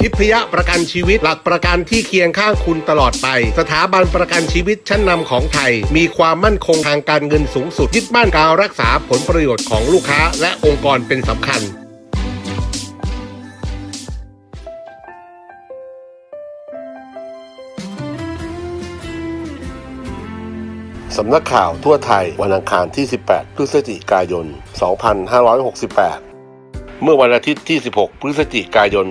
ทิพยประกันชีวิตหลักประกันที่เคียงข้างคุณตลอดไป สถาบันประกันชีวิตชั้นนำของไทย มีความมั่นคงทางการเงินสูงสุดยึดมั่นการรักษาผลประโยชน์ของลูกค้า และองค์กรเป็นสำคัญสำนักข่าวทั่วไทยวันอังคารที่ 18 พฤศจิกายน 2568 เมื่อวันอาทิตย์ที่ 16 พฤศจิกายน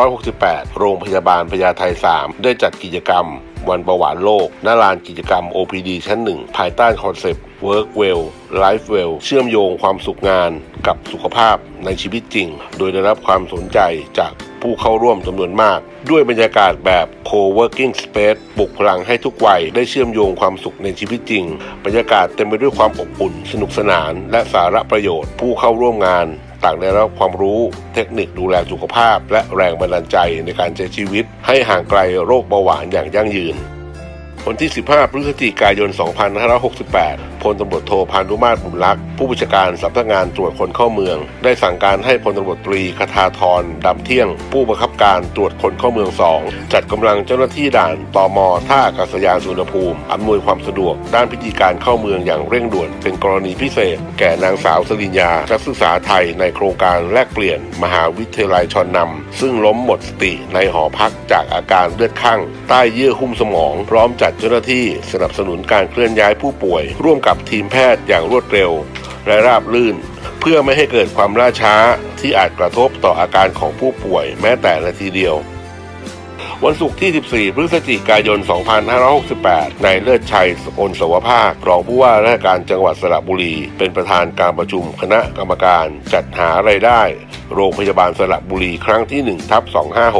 2568 โรงพยาบาลพญาไท 3 ได้จัดกิจกรรม วันประวัติโลกณลานกิจกรรม OPD ชั้นหนึ่งภายใต้คอนเซปต์ Work Well Life Well เชื่อมโยงความสุขงานกับสุขภาพในชีวิตจริง โดยได้รับความสนใจจากผู้เข้าร่วมจำนวนมาก ด้วยบรรยากาศแบบ Co-working Space ปลุกพลังให้ทุกวัยได้เชื่อมโยงความสุขในชีวิตจริง บรรยากาศเต็มไปด้วยความอบอุ่น สนุกสนาน และสาระประโยชน์ ผู้เข้าร่วมงาน ต่างได้รับความรู้เทคนิคดูแลสุขภาพ และแรงบันดาลใจในการใช้ชีวิต ให้ห่างไกลโรคเบาหวานอย่างยั่งยืน วันที่ 15 พฤศจิกายน 2568 พลตำรวจโทพานุมาตรบุญลักษ์ผู้บัญชาการสำนักงานตรวจคนเข้าเมือง ได้สั่งการให้พลตำรวจตรีคทาธรดำเที่ยง ผู้บังคับการตรวจคนเข้าเมือง 2 จัดกำลังเจ้าหน้าที่ด่านตมท่าอากาศยานสุวรรณภูมิอำนวยความสะดวก ด้านพิธีการเข้าเมืองอย่างเร่งด่วน เป็นกรณีพิเศษ แก่นางสาวสลินยานักศึกษาไทยในโครงการแลกเปลี่ยน มหาวิทยาลัยชอนนำซึ่งล้มหมดสติในหอพักจากอาการเลือดข้างใต้เยื่อหุ้มสมอง พร้อมจัดเจ้าหน้าที่สนับสนุนการเคลื่อนย้ายผู้ป่วย ร่วมกับทีมแพทย์อย่างรวดเร็ว และราบรื่น เพื่อไม่ให้เกิดความล่าช้าที่อาจกระทบต่ออาการของผู้ป่วยแม้แต่นาทีเดียว วันศุกร์ที่ 14 พฤศจิกายน 2568 นายเลิศชัยโอนสวภาครองผู้ว่าราชการจังหวัดสระบุรี เป็นประธานการประชุมคณะกรรมการจัดหารายได้ โรงพยาบาลสระบุรีครั้งที่1ทับ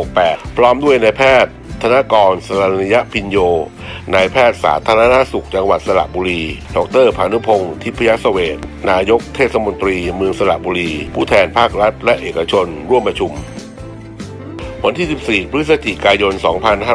2568 พร้อมด้วยนายแพทย์ ธนกรสรณยพินโย นายแพทย์สาธารณสุขจังหวัดสระบุรี ดรพานุพงศ์ทิพยสเวตนายกเทศมนตรีเมืองสระบุรี ผู้แทนภาครัฐและเอกชนร่วมประชุม วันที่ 14 พฤศจิกายน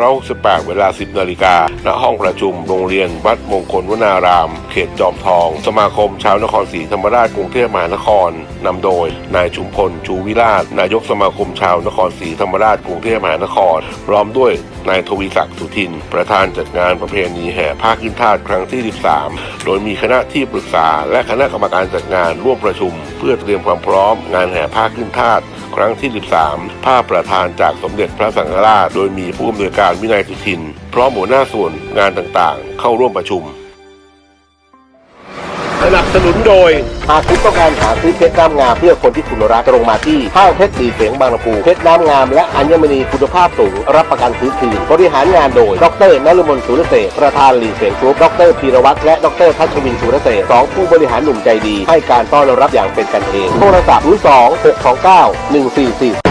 2568 เวลา 10 นาฬิกา ณ ห้องประชุมโรงเรียนวัดมงคลวนาราม เขตจอมทอง สมาคมชาวนครศรีธรรมราชกรุงเทพมหานคร นำโดย นายชุมพล ชูวิราช นายกสมาคมชาวนครศรีธรรมราชกรุงเทพมหานคร พร้อมด้วยนายทวีศักดิ์สุทิน ประธานจัดงานประเพณีแห่ผ้าขึ้นทาสครั้งที่ 13 โดยมีคณะที่ปรึกษา และคณะกรรมการจัดงานร่วมประชุม เพื่อเตรียมความพร้อมงานแห่ผ้าขึ้นทาสครั้งที่ 13ภาประธานจากสมเด็จพระสังฆราช โดยมีผู้อำนวยการวินัยสุทิน พร้อมหัวหน้าส่วนงานต่างๆ เข้าร่วมประชุม สนับสนุนโดย หากคุณต้องการหาซื้อเพชรน้ำงามเพื่อคนที่คุณรักตรงมาที่ห้างเพชรสีเสียงบางลำพูเพชรน้ำงามและอัญมณีคุณภาพสูง รับประกันซื้อคืนบริหารงานโดย ดรนฤมลสุรเสษประธานหลีเสียงกรุ๊ปดรพีรวัตรและดรทัชวินสุรเสษสองผู้บริหารหนุ่มใจดี ให้การต้อนรับอย่างเป็นกันเองโทรศัพท์02 629 1440